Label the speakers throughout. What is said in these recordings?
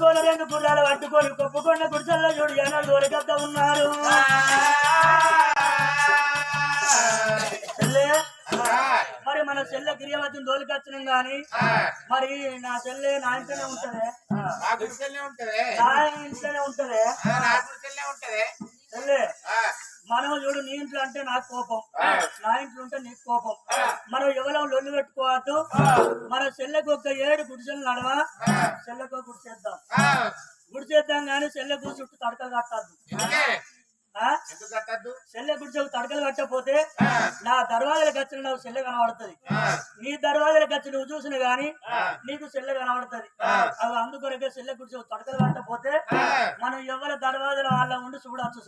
Speaker 1: రెండు గుర్రాలు పట్టుకొని కొప్పుకొండ గుడిసెల్లో చూడు జనాలు దొరికద్ద ఉన్నారు. మరి మన చెల్లె గిరియవతిని దోలికొచ్చినాం గాని మరి నా చెల్లె నా ఇంట్లోనే ఉంటది.
Speaker 2: నా
Speaker 1: ఇంట్లోనే ఉంటది. చెల్లె
Speaker 2: ఆ,
Speaker 1: మనం చూడు నీ ఇంట్లో అంటే నాకు కోపం. నా ఇంట్లో ఉంటే నీకు కోపం. మనం ఎవరో లొల్లు పెట్టుకోవద్దు. మన చెల్లెకు ఒక ఏడు గుడిసెలు నడవా? చెల్లెకు గుడిసేద్దాం గుడిసేద్దాం కానీ చెల్లెకు చుట్టూ తడకలు కట్టద్దు. చెల్లె గుడిసెకు తడకలు కట్టకపోతే నా దర్వాజలకు వచ్చి నాకు చెల్లె కనబడుతుంది. నీ దర్వాజలకు వచ్చి నువ్వు చూసిన గాని. నీకు చెల్లె కనబడుతుంది. అవి అందుకొరకే చెల్లె గుడిసెకు తడకలు కట్టకపోతే
Speaker 2: ఆ,
Speaker 1: మనం ఎవరి దర్వాజల వాళ్ళ ఉండి చూడవచ్చు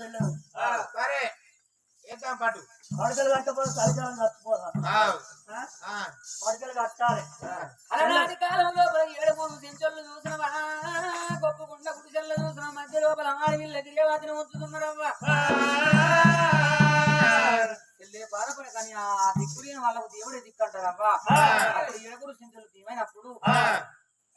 Speaker 2: పాటు.
Speaker 1: తడకలు కట్టకపోతే తడకలు చచ్చిపోతాం.
Speaker 2: ఆ,
Speaker 1: ఆ?
Speaker 2: ఆ,
Speaker 1: తడకలు కట్టాలి.
Speaker 3: కాలంలో చూసినవా గొప్పగుండ గుడిసెల్లో మధ్య లోపల ఆడవిల్ల గిరియవాతిని ఉంచుతున్నారవ్వా చెల్లే బాధపడ కానీ ఆ దిక్కులేని వాళ్ళకు దేవుడే దిక్కంటారవ్వా. అప్పుడు ఏడుగురు సింతలు తీమైనప్పుడు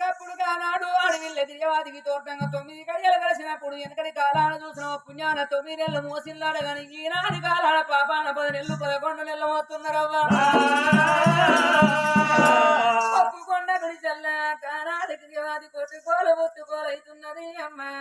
Speaker 3: అప్పుడు కానాడు అడవిల్ల గిరియవాతికి తోటంగా తొమ్మిది గడియలు కలిసినప్పుడు వెనకటి కాలాన చూసిన పుణ్యాన తొమ్మిది నెలలు మోసిల్లాడు కానీ ఈనాటి కాలాన పాపాన పది నెలలు పదకొండు నెలలు మోస్తున్నారవ్వా. ఒప్పుకొండ గుడి చల్ల కానాడికి గిరియవాతి కొట్టుకోలు ఒత్తుకోలైతున్నది అమ్మా.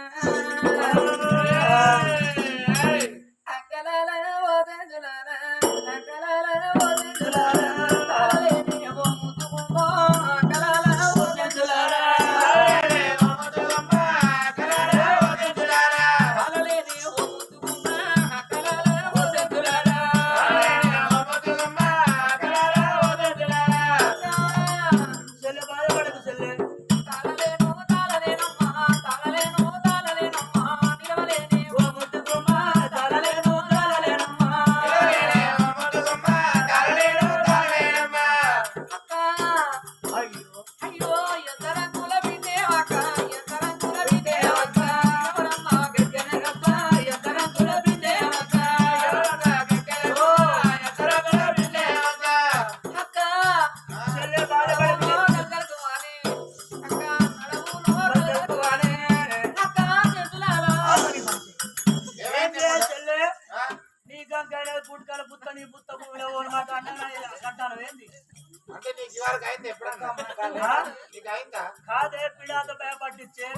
Speaker 1: కాదే పిడాత భయపట్టించే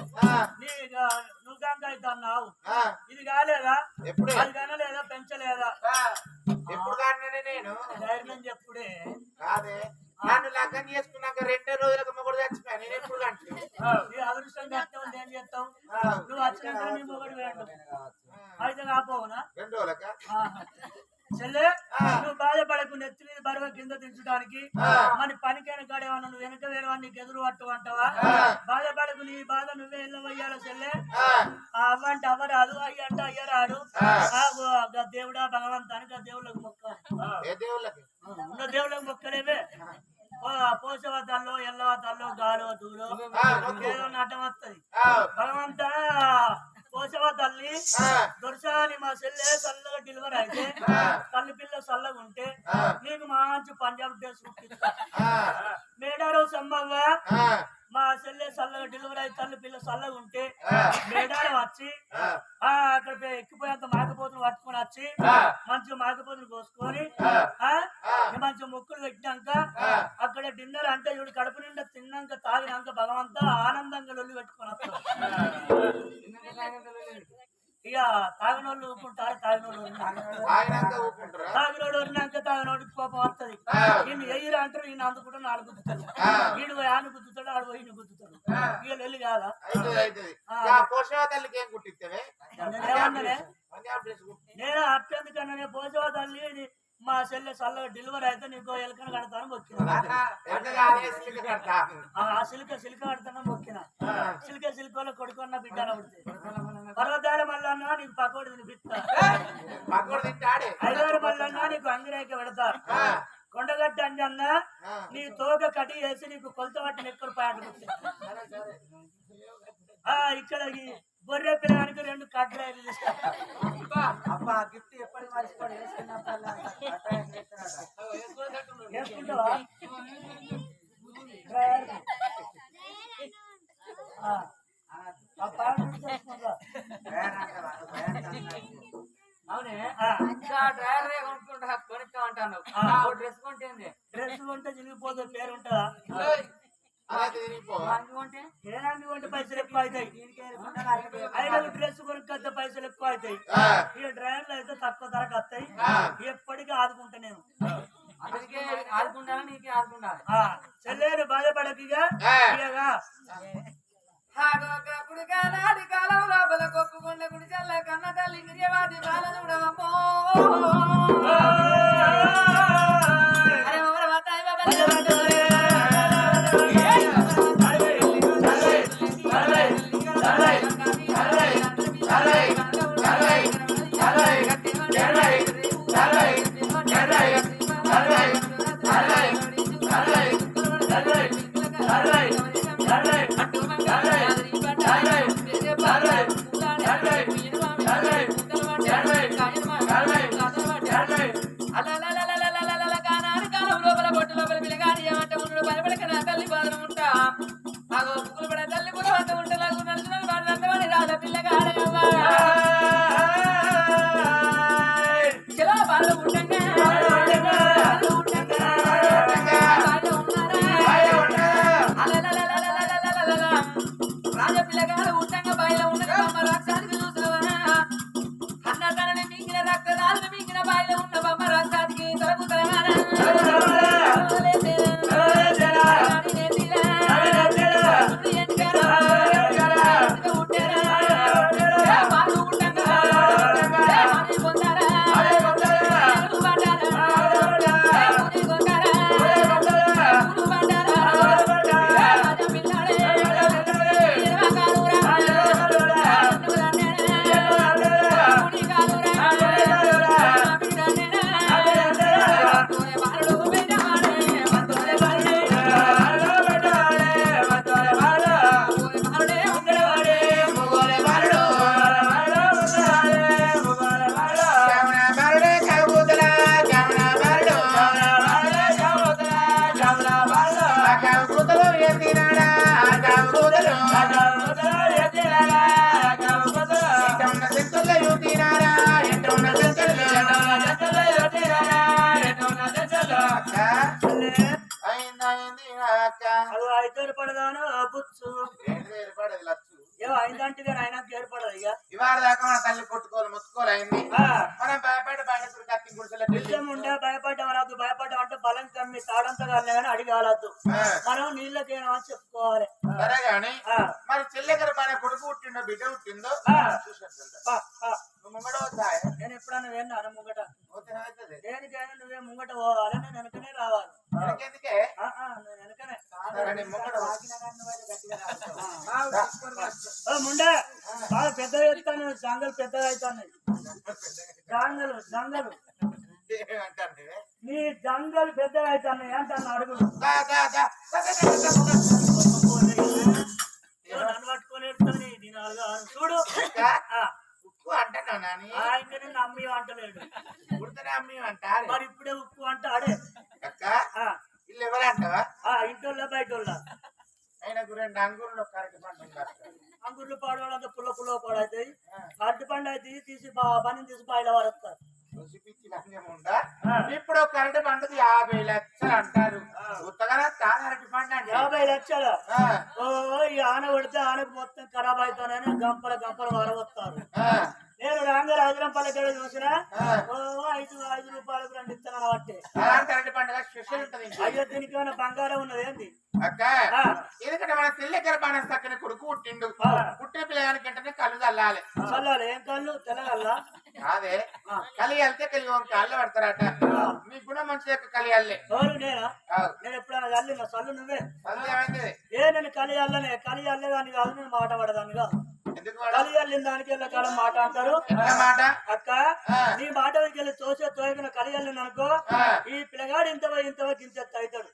Speaker 1: నువ్వు గంక అన్నావు.
Speaker 2: ఆ,
Speaker 1: ఇది కాలేదా?
Speaker 2: ఎప్పుడే?
Speaker 1: అది కనలేదా? పెంచలేదా?
Speaker 2: ఎప్పుడు కాడినే నేను?
Speaker 1: ధైర్యం చెప్పుడే.
Speaker 2: కాదే. నన్ను లగ్గం చేసుకున్నాక రెండే రోజులకు మొగుడు చచ్చిపోయా? నేను ఎప్పుడు కంటే
Speaker 1: అదృష్టం ఉంది ఏం చేస్తావు? నువ్వు వచ్చినాక నీ మొగడు వేయండు అయితే కాపోవునా
Speaker 2: రెండు రోజులక.
Speaker 1: చెల్లె బరువు కింద దించడానికి మన పనికైన కాడేమన్నా నువ్వు వెనక వేరే నీకు ఎదురు పట్టు అంటావా? బాధపడకు నీ బాధ నువ్వే వెళ్ళవయ్యాల చెల్లె. ఆ. అవ్వ అంటే అవ్వ రాదు అయ్య అంటే అయ్య రాడు దేవుడా భగవంతానికి ఆ దేవుళ్ళకి మొక్క. ఉన్న దేవుళ్ళకి మొక్కలేవే. పోషవతాల్లో ఎల్లవతాల్లో గాలో దూరం ఏదో నటం వస్తుంది భగవంత పోషవ తల్లి? దొరసాని మా చెల్లె చల్లగా డెలివరీ అయితే తల్లి పిల్ల చల్లగా ఉంటే నీకు మంచి పంజాబ్ డ్రెస్ కుట్టిస్తా. మేడారు సమ్మవ్వ
Speaker 2: ఆ,
Speaker 1: మా చెల్లె చల్లగా డెలివరీ అయితే తల్లి పిల్ల చల్లగా ఉంటే. మేడారం వచ్చి అక్కడ పోయి ఎక్కిపోయేంత మాకపోతులు పట్టుకొని వచ్చి. మంచిగా మాకపోతులు కోసుకొని
Speaker 2: ఆ.
Speaker 1: ఆ
Speaker 2: ఆ.
Speaker 1: మంచిగా ముక్కులు పెట్టినాక
Speaker 2: ఆ.
Speaker 1: అక్కడ డిన్నర్ అంటే ఇవి కడుపు నిండా తిన్నాక తాగినాక భగవంతా ఆనందంగా లొల్లి పెట్టుకొని వస్తాం ఇక తాగినోళ్ళు ఊపుకుంటారు తాగినోళ్ళు తాగినోడు ఊరినాక తాగినోడికి కోపం వస్తుంది. ఈయన ఎయ్యరు అంటారు ఈయన అందుకుంటే నాలుగు గుద్దుతాడు. వీడు పోయి ఆను గుద్దుతాడు ఆడు పోయి గుద్దుతాడు. ఇక లొల్లి కాదా? నేను అట్టెందుకన్నా పోజవ తల్లి మా చెల్లె చల్లగా డెలివరీ అయితే నీకు ఎలకన కడతాను మొక్కిన. ఆ సిలిక సిలిక కడతాను మొక్కిన. సిలిక సిలికలో కొడుకున్న బిడ్డ పుడితే పర్వతాల మల్లన్న నీకు పకోడి తినిపిస్తా.
Speaker 2: పక్కడు తింటాడే.
Speaker 1: ఐదారు మల్లన్న నీకు అంగిరేక పెడతా.
Speaker 2: ఆ,
Speaker 1: కొండగట్ట అంజన్న. నీ తోక కటి వేసి నీకు కొలత పట్టిన ఎక్కడ పాట ఆ ఇక్కడ ఈ గొర్రె పిల్లగానికి రెండు కట్టలు
Speaker 3: అబ్బా గిఫ్ట్ ఎప్పటి మర్చిపోడు
Speaker 1: వేసుకుంటావా
Speaker 3: అవునే? కొనుక్కుంటా
Speaker 1: కొనుక్కోమంటాను.
Speaker 3: డ్రెస్ కొంటుంది.
Speaker 1: డ్రెస్ కొంటే చిరిగిపోతే పేరు ఉంటుందా? పైసలు ఎక్కువ అవుతాయి? డ్రెస్ కొనుక్కొస్తే పైసలు ఎక్కువ అవుతాయి. ఈ డ్రైవర్లు అయితే తక్కువ ధరకు వస్తాయి. ఎప్పటికీ ఆదుకుంటా నేను. చెల్లేరు బాధపడకిగా
Speaker 3: ఒకప్పుడు కాలాడి కాలం లోపల కొప్పుకుండా గుడి చల్ల కన్న తల్లి గిరియవాది బాల చూడవమ్మో. తల్లి బాధలు ఉంటా అగో పువ్వులు పడే
Speaker 2: మన తల్లి కొట్టుకోవాలి
Speaker 1: ముసుకోలేంది
Speaker 2: మనం భయపడ భయపడి కత్తి ఉంటే
Speaker 1: భయపడ్డా ఉండే భయపడ్డా భయపడ్డమంటే బలం కమ్మి తాడంతా కానీ అడిగాలద్దు. మనం నీళ్ళకేనా చెప్పుకోవాలి.
Speaker 2: సరే గాని మరి చెల్లెగర బాగా కొడుకు పుట్టిండో బిడ్డ పుట్టిందో? ముంగట
Speaker 1: నేను ఎప్పుడన్నా వేన్నాను ముంగట? దేనికైనా నువ్వే ముంగట పోవాలి నేను వెనకనే రావాలి. ముండే. బాగా పెద్దగా చెప్తాను సంగలు పెద్దగా అవుతున్నాయి
Speaker 2: సంగలు సంగలు
Speaker 1: నీ జంగలు పెద్దగా అవుతాను అంటాను అడుగు. పట్టుకొని చూడు.
Speaker 2: ఉప్పు అంటే నాని.
Speaker 1: అమ్మి అంటలేడు
Speaker 2: ఉడతనే అమ్మి అంట
Speaker 1: మరి ఇప్పుడే ఉప్పు అంట అడే
Speaker 2: అక్క ఇల్లు ఎవరంటావా?
Speaker 1: ఇంటోళ్ళ బయట వాళ్ళ.
Speaker 2: ఆయనకు రెండు అంగుళ్ళు కరెక్ట్ పంట
Speaker 1: అంగుర్లు పాడవాళ్ళంతా పుల్ల పుల్ల పాడవుతాయి అరటి పండు అయితే తీసి పని తీసి బాయిల వరస్తారు
Speaker 2: ఇప్పుడు కరెంట్ పండుగ యాభై లక్షలు అంటారు.
Speaker 1: యాభై లక్షలు. ఓ ఈ ఆన పడితే ఆనకు మొత్తం ఖరాబ్ అవుతానని గంపల గంపల వరవస్తారు నేను రాంగ రాజరం పల్లెక్కడ చూసిన? ఐదు ఐదు రూపాయలకు రెండు ఇస్తాను బట్టి
Speaker 2: పండుగ స్పెషల్ ఉంటది.
Speaker 1: అయ్యో దీనికి ఏమైనా బంగారం ఉన్నది ఏంది?
Speaker 2: అక్క. ఎందుకంటే మన తెల్ల గర్భాన చక్కని కొడుకు పుట్టిండు. పుట్టిన పిల్లగానికి వెంటనే కళ్ళు చల్లాలి.
Speaker 1: చల్లాలి ఏం కళ్ళు? తెల్లగల్లా?
Speaker 2: కాదే. కలి వెళ్తే కలిగి కాళ్ళు పడతారట. మీ గుణం మంచి యొక్క కలి అల్లే.
Speaker 1: నేనా? నేను ఎప్పుడైనా చల్లు నువ్వే.
Speaker 2: చల్లి ఏమైంది?
Speaker 1: ఏ నేను కలి అల్లనే. కలి అల్లేదాన్ని కాదు నేను మాట పడదాన్ని కాదు
Speaker 2: ఎందుకు వాడు?
Speaker 1: కలి అల్లిన దానికి వెళ్ళకాలం మాట? అంటారు
Speaker 2: మాట
Speaker 1: నీ మాట వెళ్ళి తోసే తోయకున్న కలి అల్లిన అనుకో ఈ పిల్లగాడు ఇంత ఇంత గింజ అవుతాడు